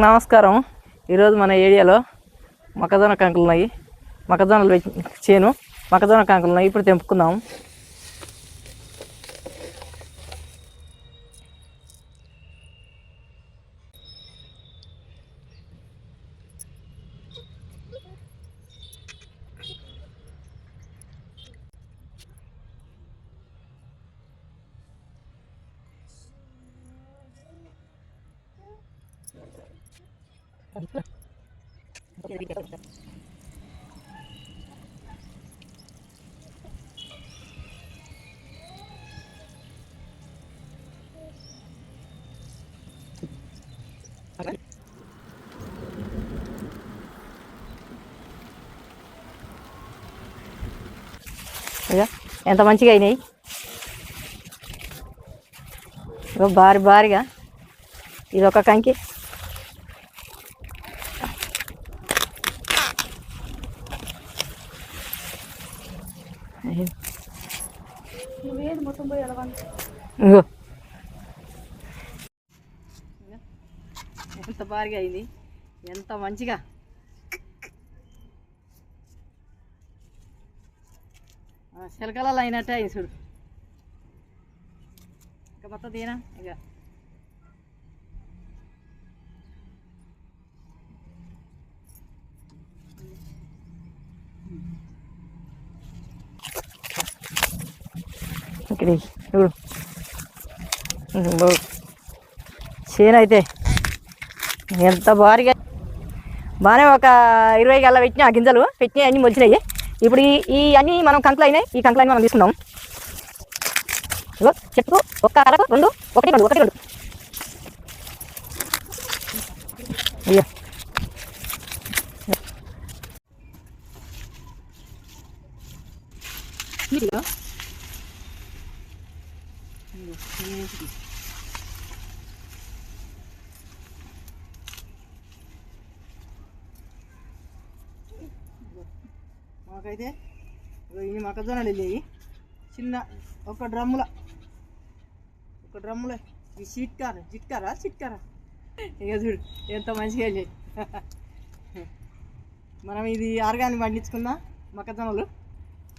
నమస్కారం. ఈరోజు మన ఏరియాలో మొక్కజొన్న కంకులు ఉన్నాయి మొక్కజొన్నలు చేను మొక్కజొన్న కంకులు ఉన్నాయి ఇప్పుడు తెంపుకుందాం. ఎంత మంచిగా అయినాయి ఇగో భారీ భారీగా ఇది ఒక కంకి ఇగో. ఎంత భారీగా అయింది. ఎంత మంచిగా. శిలకలలో అయినట్టే అయింది చూడు. ఇక మొత్తం తీనా ఇక ఇక్కడ చూడు. చేను అయితే ఎంత భారీగా బాగానే ఒక ఇరవై గల్ల పెట్టిన ఆ గింజలు. పెట్టినాయి అన్నీ మొలిచినాయి. ఇప్పుడు ఈ అన్నీ మనం కంకులు అయినాయి. ఈ కంకులు మనం తీసుకుందాం. చెట్టు ఒక్క అరకు రెండు ఒకటి రెండు ఒకటి రెండు. అయ్యో. మీరు ఇదిగో, మాకైతే ఇవి ఇన్ని మొక్కజొన్నలు వెళ్ళాయి. చిన్న ఒక డ్రమ్ముల ఒక డ్రమ్ముల. ఈ చిట్కార చిట్కారా చిట్కారా? ఇక చూడు ఎంత మంచిగా వెళ్ళాయి. మనం ఇది ఆర్గానిక్ పండించుకుందాం మొక్కజొన్నలు.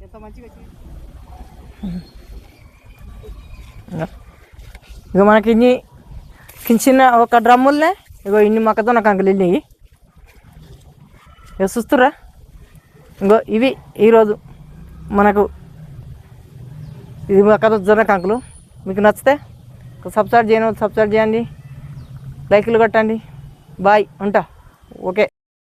ఎంత మంచిగా వచ్చింది ఇక మనకి ఇన్ని చిన్న ఒక డ్రమ్ములనే ఇగో ఇన్ని మొక్కతో నాకు అంకలు వెళ్ళినాయి. ఇక చూస్తురా ఇంకో ఇవి ఈరోజు మనకు ఇది మొక్కజొన్న కంకులు. మీకు నచ్చితే సబ్స్క్రైబ్ చేయను సబ్స్క్రైబ్ చేయండి. లైక్లు కొట్టండి. బాయ్. ఉంటా. ఓకే.